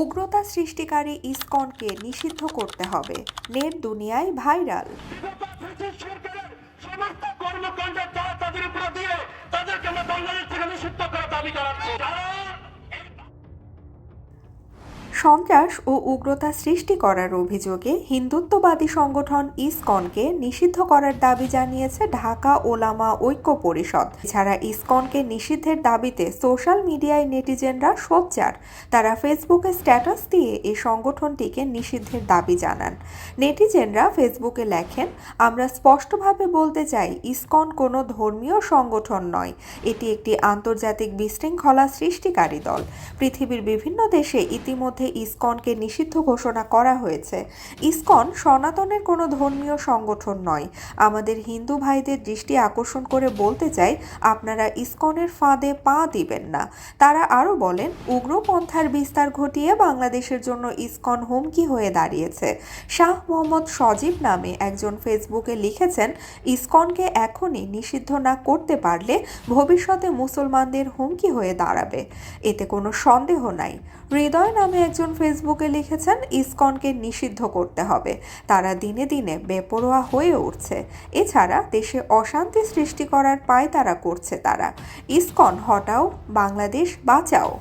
উগ্রতা সৃষ্টিকারী ইসকনকে নিষিদ্ধ করতে হবে। নেট দুনিয়ায় ভাইরাল। সমস্ত কর্মকাণ্ড তাদের উপর দিয়ে তাদেরকে আমরা বাংলাদেশ থেকে নিষিদ্ধ করার দাবি সন্ত্রাস ও উগ্রতা সৃষ্টি করার অভিযোগে হিন্দুত্ববাদী সংগঠন ইসকনকে নিষিদ্ধ করার দাবি জানিয়েছে ঢাকা ওলামা ঐক্য পরিষদ। এছাড়া ইসকনকে নিষিদ্ধের দাবিতে সোশ্যাল মিডিয়ায় নেটিজেনরা সোচ্চার। তারা ফেসবুকে স্ট্যাটাস দিয়ে এই সংগঠনটিকে নিষিদ্ধের দাবি জানান। নেটিজেনরা ফেসবুকে লেখেন, আমরা স্পষ্টভাবে বলতে চাই, ইসকন কোনো ধর্মীয় সংগঠন নয়। এটি একটি আন্তর্জাতিক বিশৃঙ্খলা সৃষ্টিকারী দল। পৃথিবীর বিভিন্ন দেশে ইতিমধ্যে ইসকনকে নিষিদ্ধ ঘোষণা করা হয়েছে। ইসকন সনাতনের কোনো ধর্মীয় সংগঠন নয়। আমাদের হিন্দু ভাইদের দৃষ্টি আকর্ষণ করে বলতে চাই, আপনারা ইসকনের ফাঁদে পা দিবেন না। তারা আরও বলেন, উগ্রপন্থার বিস্তার ঘটিয়ে বাংলাদেশের জন্য ইসকন হুমকি হয়ে দাঁড়িয়েছে। শাহ মোহাম্মদ সজীব নামে একজন ফেসবুকে লিখেছেন, ইসকনকে এখনই নিষিদ্ধ না করতে পারলে ভবিষ্যতে মুসলমানদের হুমকি হয়ে দাঁড়াবে। এতে কোনো সন্দেহ নাই। হৃদয় নামে একজন ফেসবুকে লিখেছেন, ইসকনকে নিষিদ্ধ করতে হবে। তারা দিনে দিনে বেপরোয়া হয়ে উঠছে। এছাড়া দেশে অশান্তি সৃষ্টি করার পায় তারা করছে তারা। ইসকন, হটাও, বাংলাদেশ বাঁচাও।